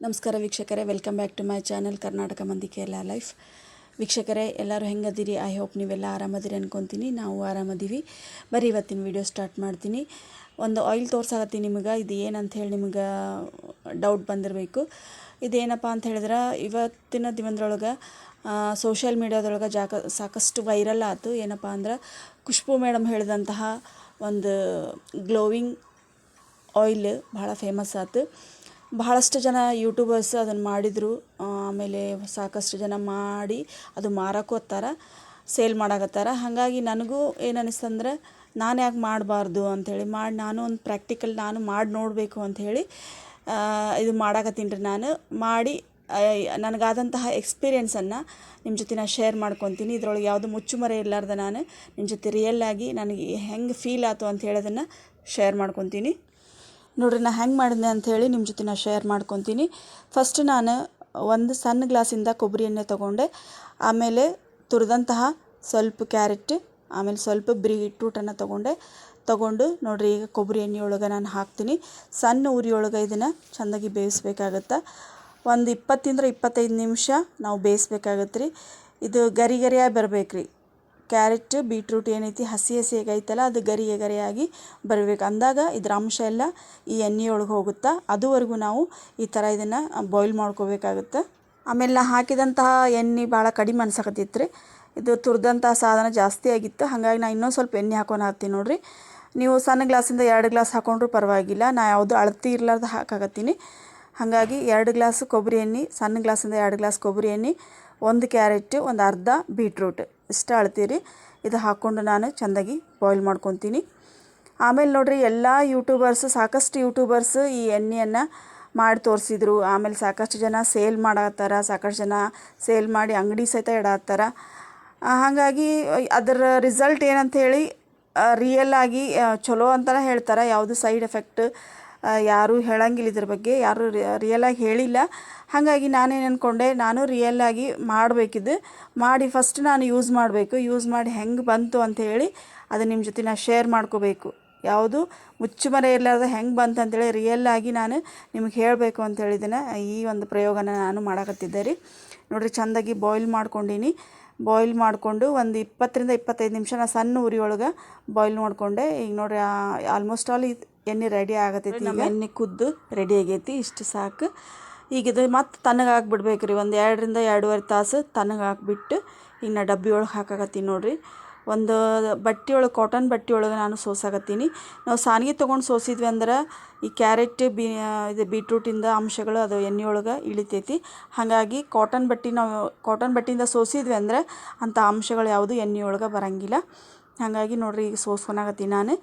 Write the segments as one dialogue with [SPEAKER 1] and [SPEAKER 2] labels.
[SPEAKER 1] ನಮಸ್ಕಾರ ವೀಕ್ಷಕರೇ welcome back to my channel Karnataka ಮಂದಿ ಕೇರಳ ಲೈಫ್ ವೀಕ್ಷಕರೇ, ಎಲ್ಲರೂ ಹೆಂಗದಿರಿ? ಐ ಹೋಪ್ ನೀವೆಲ್ಲ ಆರಾಮದಿರಿ ಅನ್ಕೊತೀನಿ. ನಾವು ಆರಾಮದೀವಿ. ಬರೀ ಇವತ್ತಿನ ವಿಡಿಯೋ ಸ್ಟಾರ್ಟ್ ಮಾಡ್ತೀನಿ. ಒಂದು ಆಯಿಲ್ ತೋರ್ಸಾಕತ್ತೀನಿ ನಿಮಗೆ. ಇದು ಏನಂತ ಹೇಳಿ ನಿಮಗೆ ಡೌಟ್ ಬಂದಿರಬೇಕು. ಇದೇನಪ್ಪ ಅಂತ ಹೇಳಿದ್ರೆ, ಇವತ್ತಿನ ದಿನದೊಳಗೆ ಸೋಷಿಯಲ್ ಮೀಡ್ಯಾದೊಳಗೆ ಜಾಕ, ಸಾಕಷ್ಟು ವೈರಲ್ ಆಯಿತು ಏನಪ್ಪ ಅಂದ್ರೆ, ಖುಷ್ಬು ಮೇಡಮ್ ಹೇಳಿದಂತಹ ಒಂದು ಗ್ಲೋವಿಂಗ್ ಆಯಿಲ್ ಭಾಳ ಫೇಮಸ್ ಆಯ್ತು ಬಹಳಷ್ಟು ಜನ ಯೂಟ್ಯೂಬರ್ಸ್ ಅದನ್ನು ಮಾಡಿದರು. ಆಮೇಲೆ ಸಾಕಷ್ಟು ಜನ ಮಾಡಿ ಅದು ಮಾರಕ್ಕೂ ಹತ್ತಾರ ಸೇಲ್ ಮಾಡಾಕತ್ತಾರ. ಹಾಗಾಗಿ ನನಗೂ ಏನು ನಾನು ಯಾಕೆ ಮಾಡಬಾರ್ದು ಅಂಥೇಳಿ, ಮಾಡಿ, ನಾನು ಒಂದು ಪ್ರಾಕ್ಟಿಕಲ್ ನಾನು ಮಾಡಿ ನೋಡಬೇಕು ಅಂಥೇಳಿ ಇದು ಮಾಡಾಕತ್ತೀನಿ ರೀ ನಾನು. ಮಾಡಿ ನನಗಾದಂತಹ ಎಕ್ಸ್ಪೀರಿಯೆನ್ಸನ್ನು ನಿಮ್ಮ ಜೊತೆ ನಾನು ಶೇರ್ ಮಾಡ್ಕೊತೀನಿ. ಇದ್ರೊಳಗೆ ಯಾವುದು ಮುಚ್ಚುಮರೆ ಇರಲಾರ್ದ ನಾನು ನಿಮ್ಮ ಜೊತೆ ರಿಯಲ್ಲಾಗಿ ನನಗೆ ಹೆಂಗೆ ಫೀಲ್ ಆಯಿತು ಅಂತ ಹೇಳೋದನ್ನು ಶೇರ್ ಮಾಡ್ಕೊತೀನಿ. ನೋಡಿರಿ ನಾನು ಹೆಂಗೆ ಮಾಡಿದೆ ಅಂಥೇಳಿ ನಿಮ್ಮ ಜೊತೆ ನಾನು ಶೇರ್ ಮಾಡ್ಕೊತೀನಿ. ಫಸ್ಟ್ ನಾನು ಒಂದು ಸಣ್ಣ ಗ್ಲಾಸಿಂದ ಕೊಬ್ಬರಿ ಎಣ್ಣೆ ತೊಗೊಂಡೆ. ಆಮೇಲೆ ತುರಿದಂತಹ ಸ್ವಲ್ಪ ಕ್ಯಾರೆಟ್, ಆಮೇಲೆ ಸ್ವಲ್ಪ ಬೀಟ್ರೂಟನ್ನು ತೊಗೊಂಡೆ. ತೊಗೊಂಡು ನೋಡಿರಿ, ಈಗ ಕೊಬ್ಬರಿ ಎಣ್ಣೆ ಒಳಗೆ ನಾನು ಹಾಕ್ತೀನಿ. ಸಣ್ಣ ಉರಿಯೊಳಗೆ ಇದನ್ನು ಚೆಂದಾಗಿ ಬೇಯಿಸ್ಬೇಕಾಗತ್ತೆ? ಒಂದು ಇಪ್ಪತ್ತಿಂದ ಇಪ್ಪತ್ತೈದು ನಿಮಿಷ ನಾವು ಬೇಯಿಸ್ಬೇಕಾಗತ್ತೆ ರೀ ಇದು ಗರಿ ಗರಿಯಾಗಿ ಬರಬೇಕ್ರಿ. ಕ್ಯಾರೆಟ್, ಬೀಟ್ರೂಟ್ ಏನೈತಿ ಹಸಿ ಹಸಿ ಹೇಗೈತಲ್ಲ ಅದು ಗರಿ ಗರಿಯಾಗಿ ಬರಬೇಕು. ಅಂದಾಗ ಇದರ ಅಂಶ ಎಲ್ಲ ಈ ಎಣ್ಣೆಯೊಳಗೆ ಹೋಗುತ್ತಾ, ಅದುವರೆಗೂ ನಾವು ಈ ಥರ ಇದನ್ನು ಬಾಯ್ಲ್ ಮಾಡ್ಕೋಬೇಕಾಗುತ್ತೆ. ಆಮೇಲೆ ನಾ ಹಾಕಿದಂತಹ ಎಣ್ಣೆ ಭಾಳ ಕಡಿಮೆ ಅನ್ಸಕತ್ತಿತ್ತು ರೀ ಇದು ತುರಿದಂತಹ ಸಾಧನ ಜಾಸ್ತಿ ಆಗಿತ್ತು. ಹಾಗಾಗಿ ನಾನು ಇನ್ನೊಂದು ಸ್ವಲ್ಪ ಎಣ್ಣೆ ಹಾಕೊಂಡು ಹಾಕ್ತೀನಿ ನೋಡಿರಿ. ನೀವು ಸಣ್ಣ ಗ್ಲಾಸಿಂದ ಎರಡು ಗ್ಲಾಸ್ ಹಾಕೊಂಡ್ರೂ ಪರವಾಗಿಲ್ಲ. ನಾ ಯಾವುದು ಅಳತಿ ಇರ್ಲಾರ್ದು ಹಾಕಾಕತ್ತೀನಿ. ಹಾಗಾಗಿ ಎರಡು ಗ್ಲಾಸ್ ಕೊಬ್ಬರಿ ಎಣ್ಣೆ, ಸಣ್ಣ ಗ್ಲಾಸಿಂದ ಎರಡು ಗ್ಲಾಸ್ ಕೊಬ್ಬರಿ ಎಣ್ಣೆ ಒಂದು ಕ್ಯಾರೆಟ್, ಒಂದು ಅರ್ಧ ಬೀಟ್ರೂಟ್. ಇಷ್ಟ ಅಳ್ತೀರಿ? ಇದು ಹಾಕ್ಕೊಂಡು ನಾನು ಚೆಂದಾಗಿ ಬಾಯ್ಲ್ ಮಾಡ್ಕೊತೀನಿ. ಆಮೇಲೆ ನೋಡಿರಿ, ಎಲ್ಲ ಯೂಟ್ಯೂಬರ್ಸ್ ಸಾಕಷ್ಟು ಯೂಟ್ಯೂಬರ್ಸ್ ಈ ಎಣ್ಣೆಯನ್ನು ಮಾಡಿ ತೋರಿಸಿದ್ರು. ಆಮೇಲೆ ಸಾಕಷ್ಟು ಜನ ಸೇಲ್ ಮಾಡತ್ತಾರ, ಸಾಕಷ್ಟು ಜನ ಸೇಲ್ ಮಾಡಿ ಅಂಗಡಿ ಸಹಿತ ಇಡತ್ತಾರ. ಹಾಗಾಗಿ ಅದರ ರಿಸಲ್ಟ್ ಏನಂತ ಹೇಳಿ ರಿಯಲ್ ಆಗಿ ಚಲೋ ಅಂತ ಹೇಳ್ತಾರೆ. ಯಾವುದು ಸೈಡ್ ಎಫೆಕ್ಟ್ ಯಾರೂ ಹೇಳಂಗಿಲ್ಲ ಇದ್ರ ಬಗ್ಗೆ, ಯಾರೂ ರಿಯಲಾಗಿ ಹೇಳಿಲ್ಲ. ಹಾಗಾಗಿ ನಾನೇನು ಅಂದ್ಕೊಂಡೆ ನಾನು ರಿಯಲ್ಲಾಗಿ ಮಾಡಬೇಕಿದ್ದು, ಮಾಡಿ ಫಸ್ಟ್ ನಾನು ಯೂಸ್ ಮಾಡಬೇಕು ಯೂಸ್ ಮಾಡಿ ಹೆಂಗೆ ಬಂತು ಅಂತ ಹೇಳಿ ಅದು ನಿಮ್ಮ ಜೊತೆ ನಾನು ಶೇರ್ ಮಾಡ್ಕೋಬೇಕು. ಯಾವುದು? ಮುಚ್ಚುಮರೆ ಇರಲಾರ್ದ ಹೆಂಗೆ ಬಂತು ಅಂತೇಳಿ ರಿಯಲ್ಲಾಗಿ ನಾನು ನಿಮಗೆ ಹೇಳಬೇಕು ಅಂತ ಹೇಳಿದನ. ಈ ಒಂದು ಪ್ರಯೋಗನ ನಾನು ಮಾಡಕತ್ತಿದ್ದೆ ರೀ ನೋಡಿರಿ, ಚೆಂದಾಗಿ ಬಾಯ್ಲ್ ಮಾಡ್ಕೊಂಡೀನಿ. ಬಾಯ್ಲ್ ಮಾಡಿಕೊಂಡು ಒಂದು ಇಪ್ಪತ್ತರಿಂದ ಇಪ್ಪತ್ತೈದು ನಿಮಿಷ ನಾನು ಸಣ್ಣ ಉರಿ ಒಳಗೆ ಬಾಯ್ಲ್ ಮಾಡಿಕೊಂಡೆ ಈಗ ನೋಡಿರಿ ಆಲ್ಮೋಸ್ಟ್ ಆಲ್ ಎಣ್ಣೆ ರೆಡಿ ಆಗತೈತಿ ನಮ್ಮ ಎಣ್ಣೆ ಕುದ್ದು ರೆಡಿ ಆಗೈತಿ ಇಷ್ಟು ಸಾಕು. ಈಗ ಇದು ಮತ್ತೆ ತಣ್ಣಗೆ ಹಾಕ್ಬಿಡ್ಬೇಕು ರೀ ಒಂದು ಎರಡರಿಂದ ಎರಡೂವರೆ ತಾಸು ತಣ್ಣಗೆ ಹಾಕ್ಬಿಟ್ಟು ಈಗ ನಾ ಡಬ್ಬಿ ಒಳಗೆ ಹಾಕಾಕತ್ತೀನಿ ನೋಡಿರಿ. ಒಂದು ಬಟ್ಟೆ ಒಳಗೆ ಕಾಟನ್ ಬಟ್ಟೆ ಒಳಗೆ ನಾನು ಸೋಸಾಕತ್ತೀನಿ. ನಾವು ಸಾನಿಗೆ ತೊಗೊಂಡು ಸೋಸಿದ್ವಿ ಅಂದ್ರೆ ಈ ಕ್ಯಾರೆಟ್ ಬೀ ಇದು ಬೀಟ್ರೂಟಿಂದ ಅಂಶಗಳು ಅದು ಎಣ್ಣೆ ಒಳಗೆ ಇಳಿತೈತಿ. ಹಾಗಾಗಿ ಕಾಟನ್ ಬಟ್ಟೆ ನಾವು ಕಾಟನ್ ಬಟ್ಟೆಯಿಂದ ಸೋಸಿದ್ವಿ ಅಂದ್ರೆ ಅಂಥ ಅಂಶಗಳು ಯಾವುದು ಎಣ್ಣೆ ಒಳಗೆ ಬರೋಂಗಿಲ್ಲ. ಹಾಗಾಗಿ ನೋಡಿರಿ ಈಗ ಸೋಸ್ಕೊಳಕತ್ತೀನಿ ನಾನು.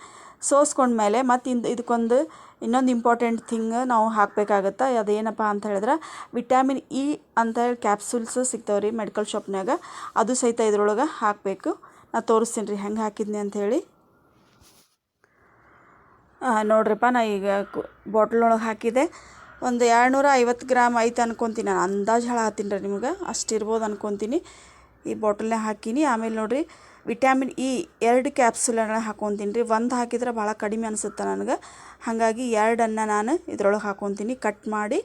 [SPEAKER 1] ಸೋಸ್ಕೊಂಡ್ಮೇಲೆ ಮತ್ತು ಇಂದು ಇದಕ್ಕೊಂದು ಇನ್ನೊಂದು ಇಂಪಾರ್ಟೆಂಟ್ ಥಿಂಗ್ ನಾವು ಹಾಕಬೇಕಾಗತ್ತೆ. ಅದೇನಪ್ಪ ಅಂತ ಹೇಳಿದ್ರೆ ವಿಟಾಮಿನ್ ಇ ಅಂತ ಹೇಳಿ ಕ್ಯಾಪ್ಸೂಲ್ಸ್ ಸಿಗ್ತಾವೆ ರೀ ಮೆಡಿಕಲ್ ಶಾಪ್ನಾಗ ಅದು ಸಹಿತ ಇದ್ರೊಳಗೆ ಹಾಕಬೇಕು. ನಾ ತೋರಿಸ್ತೀನಿ ರೀ ಹೆಂಗೆ ಹಾಕಿದ್ನಿ ಅಂಥೇಳಿ ನೋಡ್ರಿಪ್ಪ ನಾ ಈಗ ಬಾಟ್ಲೊಳಗೆ ಹಾಕಿದೆ. ಒಂದು ಎರಡು ನೂರ ಐವತ್ತು ಗ್ರಾಮ್ ಐತೆ ಅನ್ಕೊತೀನಿ ನಾನು. ಅಂದಾಜು ಹೇಳತ್ತೀನಿ ರೀ ನಿಮ್ಗೆ. ಅಷ್ಟಿರ್ಬೋದು ಅನ್ಕೊತೀನಿ. ಈ ಬಾಟಲ್ನಾಗ ಹಾಕೀನಿ. ಆಮೇಲೆ ನೋಡಿರಿ ವಿಟ್ಯಾಮಿನ್ ಇ ಎರಡು ಕ್ಯಾಪ್ಸುಲನ್ನ ಹಾಕೊತೀನಿ ರೀ. ಒಂದು ಹಾಕಿದ್ರೆ ಭಾಳ ಕಡಿಮೆ ಅನಿಸುತ್ತೆ ನನಗೆ. ಹಾಗಾಗಿ ಎರಡನ್ನು ನಾನು ಇದ್ರೊಳಗೆ ಹಾಕೊತೀನಿ. ಕಟ್ ಮಾಡಿ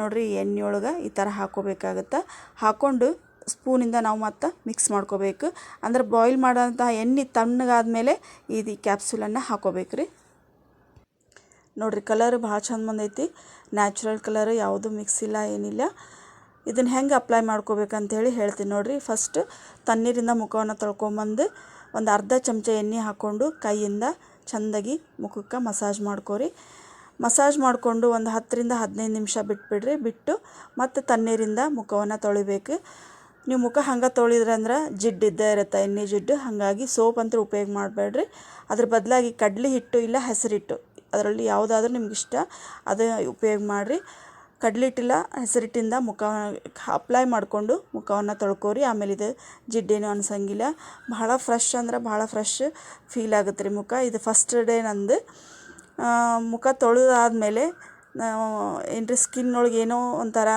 [SPEAKER 1] ನೋಡಿರಿ ಎಣ್ಣೆ ಒಳಗೆ ಈ ಥರ ಹಾಕ್ಕೋಬೇಕಾಗತ್ತೆ ಹಾಕ್ಕೊಂಡು ಸ್ಪೂನಿಂದ ನಾವು ಮತ್ತೆ ಮಿಕ್ಸ್ ಮಾಡ್ಕೋಬೇಕು. ಅಂದ್ರೆ ಬಾಯ್ಲ್ ಮಾಡೋಂತಹ ಎಣ್ಣೆ ತಣ್ಣಗಾದ್ಮೇಲೆ ಇದು ಕ್ಯಾಪ್ಸೂಲನ್ನು ಹಾಕೋಬೇಕು ರೀ. ನೋಡಿರಿ ಕಲರ್ ಭಾಳ ಚಂದ ಬಂದೈತಿ. ನ್ಯಾಚುರಲ್ ಕಲರ್ ಯಾವುದು ಮಿಕ್ಸ್ ಇಲ್ಲ, ಏನಿಲ್ಲ. ಇದನ್ನು ಹೆಂಗೆ ಅಪ್ಲೈ ಮಾಡ್ಕೋಬೇಕಂತೇಳಿ ಹೇಳ್ತೀನಿ ನೋಡಿರಿ. ಫಸ್ಟ್ ತಣ್ಣೀರಿಂದ ಮುಖವನ್ನು ತೊಳ್ಕೊಂಬಂದು ಒಂದು ಅರ್ಧ ಚಮಚ ಎಣ್ಣೆ ಹಾಕ್ಕೊಂಡು ಕೈಯಿಂದ ಚೆಂದಾಗಿ ಮುಖಕ್ಕೆ ಮಸಾಜ್ ಮಾಡ್ಕೋರಿ. ಮಸಾಜ್ ಮಾಡಿಕೊಂಡು ಒಂದು ಹತ್ತರಿಂದ ಹದಿನೈದು ನಿಮಿಷ ಬಿಟ್ಬಿಡ್ರಿ. ಬಿಟ್ಟು ಮತ್ತು ತಣ್ಣೀರಿಂದ ಮುಖವನ್ನು ತೊಳಿಬೇಕು. ನೀವು ಮುಖ ಹಂಗೆ ತೊಳಿದ್ರಂದ್ರೆ ಜಿಡ್ಡು ಇದ್ದೇ ಇರುತ್ತೆ. ಎಣ್ಣೆ ಜಿಡ್ಡು ಹಾಗಾಗಿ ಸೋಪ್ ಅಂತೂ ಉಪಯೋಗ ಮಾಡಬೇಡ್ರಿ. ಅದ್ರ ಬದಲಾಗಿ ಕಡ್ಲೆ ಹಿಟ್ಟು ಇಲ್ಲ ಹೆಸರಿಟ್ಟು. ಅದರಲ್ಲಿ ಯಾವುದಾದ್ರೂ ನಿಮ್ಗೆ ಇಷ್ಟ, ಅದು ಉಪಯೋಗ ಮಾಡಿರಿ. ಕಡ್ಲಿಟ್ಟಿಲ್ಲ, ಹೆಸರಿಟ್ಟಿಂದ ಮುಖ ಅಪ್ಲೈ ಮಾಡಿಕೊಂಡು ಮುಖವನ್ನು ತೊಳ್ಕೊರಿ. ಆಮೇಲೆ ಇದು ಜಿಡ್ಡೇನು ಅನ್ಸಂಗಿಲ್ಲ. ಭಾಳ ಫ್ರೆಶ್ ಅಂದ್ರೆ ಭಾಳ ಫ್ರೆಶ್ ಫೀಲ್ ಆಗುತ್ತೆ ರೀ ಮುಖ. ಇದು ಫಸ್ಟ್ ಡೇ ನಂದು. ಮುಖ ತೊಳೆದಾದ್ಮೇಲೆ ಏನ್ರಿ ಸ್ಕಿನ್ ಒಳಗೆ ಏನೋ ಒಂಥರ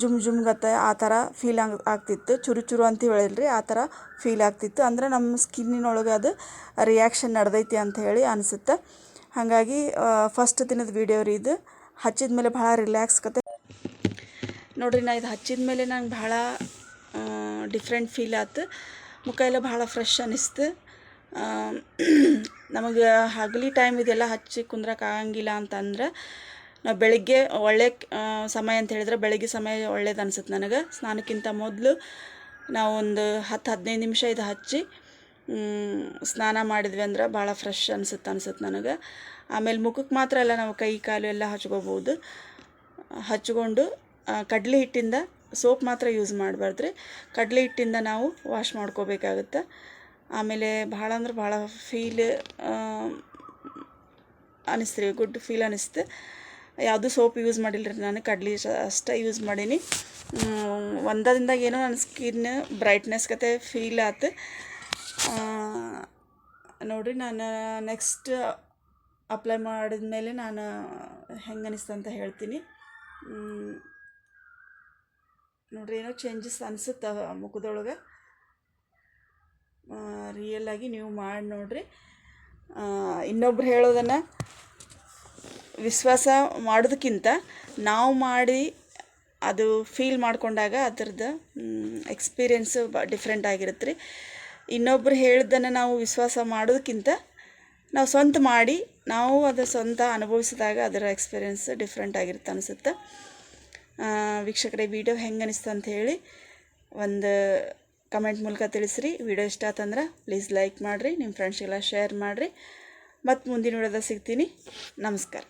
[SPEAKER 1] ಜುಮ್ ಜುಮ್ಗತ್ತೆ ಆ ಥರ ಫೀಲ್ ಆಗಿ, ಆಗ್ತಿತ್ತು. ಚುರು ಚುರು ಅಂತ ಹೇಳಿಲ್ರಿ, ಆ ಥರ ಫೀಲ್ ಆಗ್ತಿತ್ತು. ಅಂದರೆ ನಮ್ಮ ಸ್ಕಿನ್ನಿನೊಳಗೆ ಅದು ರಿಯಾಕ್ಷನ್ ನಡೆದೈತಿ ಅಂತ ಹೇಳಿ ಅನಿಸುತ್ತೆ. ಹಾಗಾಗಿ ಫಸ್ಟ್ ದಿನದ ವೀಡಿಯೋ ರೀ ಇದು. ಹಚ್ಚಿದ ಮೇಲೆ ಭಾಳ ರಿಲ್ಯಾಕ್ಸ್ ಕತೆ ನೋಡ್ರಿ, ನಾ ಇದು ಹಚ್ಚಿದ ಮೇಲೆ ನಂಗೆ ಭಾಳ ಡಿಫ್ರೆಂಟ್ ಫೀಲ್ ಆಯ್ತು ಮುಖ ಎಲ್ಲ ಭಾಳ ಫ್ರೆಶ್ ಅನ್ನಿಸ್ತು ನಮಗೆ ಹಗಲಿ ಟೈಮ್ ಇದೆಲ್ಲ ಹಚ್ಚಿ ಕುಂದ್ರಕ್ಕೆ ಆಗಂಗಿಲ್ಲ ಅಂತಂದ್ರೆ ನಾವು ಬೆಳಿಗ್ಗೆ ಒಳ್ಳೆ ಸಮಯ ಅಂತ ಹೇಳಿದ್ರೆ ಬೆಳಿಗ್ಗೆ ಸಮಯ ಒಳ್ಳೇದು ಅನ್ಸುತ್ತೆ ನನಗೆ. ಸ್ನಾನಕ್ಕಿಂತ ಮೊದಲು ನಾವು ಒಂದು ಹತ್ತು ಹದಿನೈದು ನಿಮಿಷ ಇದು ಹಚ್ಚಿ ಸ್ನಾನ ಮಾಡಿದ್ವಿ ಅಂದ್ರೆ ಭಾಳ ಫ್ರೆಶ್ ಅನ್ಸುತ್ತೆ ಅನ್ಸುತ್ತೆ ನನಗೆ. ಆಮೇಲೆ ಮುಖಕ್ಕೆ ಮಾತ್ರ ಅಲ್ಲ ನಾವು ಕೈ, ಕಾಲು ಎಲ್ಲ ಹಚ್ಕೋಬೋದು ಹಚ್ಕೊಂಡು ಕಡಲೆ ಹಿಟ್ಟಿಂದ ಸೋಪ್ ಮಾತ್ರ ಯೂಸ್ ಮಾಡಬಾರ್ದ್ರಿ. ಕಡಲೆ ಹಿಟ್ಟಿಂದ ನಾವು ವಾಶ್ ಮಾಡ್ಕೋಬೇಕಾಗುತ್ತೆ. ಆಮೇಲೆ ಭಾಳ ಅಂದ್ರೆ ಭಾಳ ಫೀಲ್ ಅನಿಸ್ತು ರೀ ಗುಡ್ ಫೀಲ್ ಅನಿಸ್ತು. ಯಾವುದೂ ಸೋಪ್ ಯೂಸ್ ಮಾಡಿಲ್ಲ ರೀ ನಾನು, ಕಡ್ಲಿ ಅಷ್ಟೇ ಯೂಸ್ ಮಾಡೀನಿ. ಒಂದಾದಿಂದ ಒಂದ ಏನೋ ನನ್ನ ಸ್ಕಿನ್ ಬ್ರೈಟ್ನೆಸ್ ಕತೆ ಫೀಲ್ ಆಯ್ತು ನೋಡಿರಿ ನಾನು ನೆಕ್ಸ್ಟ್ ಅಪ್ಲೈ ಮಾಡಿದ ಮೇಲೆ ನಾನು ಹೆಂಗೆ ಅನಿಸ್ತು ಅಂತ ಹೇಳ್ತೀನಿ. ನೋಡಿರಿ ಏನೋ ಚೇಂಜಸ್ ಅನಿಸುತ್ತೆ ಮುಖದೊಳಗೆ. ರಿಯಲ್ ಆಗಿ ನೀವು ಮಾಡಿ ನೋಡಿರಿ. ಇನ್ನೊಬ್ರು ಹೇಳೋದನ್ನು ವಿಶ್ವಾಸ ಮಾಡೋದಕ್ಕಿಂತ ನಾವು ಮಾಡಿ ಅದು ಫೀಲ್ ಮಾಡ್ಕೊಂಡಾಗ ಅದ್ರದ್ದು ಎಕ್ಸ್ಪೀರಿಯೆನ್ಸು ಬ ಡಿಫ್ರೆಂಟ್ ಆಗಿರುತ್ತೆ ರೀ ಇನ್ನೊಬ್ರು ಹೇಳಿದ್ದನ್ನು ನಾವು ವಿಶ್ವಾಸ ಮಾಡೋದಕ್ಕಿಂತ ನಾವು ಸ್ವಂತ ಮಾಡಿ, ನಾವು ಅದು ಸ್ವಂತ ಅನುಭವಿಸಿದಾಗ ಅದರ ಎಕ್ಸ್ಪೀರಿಯೆನ್ಸ್ ಡಿಫ್ರೆಂಟ್ ಆಗಿರುತ್ತೆ ಅನಿಸುತ್ತೆ. ವೀಕ್ಷಕರೇ ವಿಡಿಯೋ ಹೆಂಗೆ ಅನಿಸ್ತು ಅಂತ ಹೇಳಿ ಒಂದು ಕಮೆಂಟ್ ಮೂಲಕ ತಿಳಿಸ್ರಿ. ವಿಡಿಯೋ ಇಷ್ಟ ಆತಂದ್ರೆ ಪ್ಲೀಸ್ ಲೈಕ್ ಮಾಡಿರಿ ನಿಮ್ಮ ಫ್ರೆಂಡ್ಸ್ಗೆಲ್ಲ ಶೇರ್ ಮಾಡಿರಿ. ಮತ್ತು ಮುಂದಿನ ವಿಡಿಯೋದಾಗ ಸಿಗ್ತೀನಿ. ನಮಸ್ಕಾರ.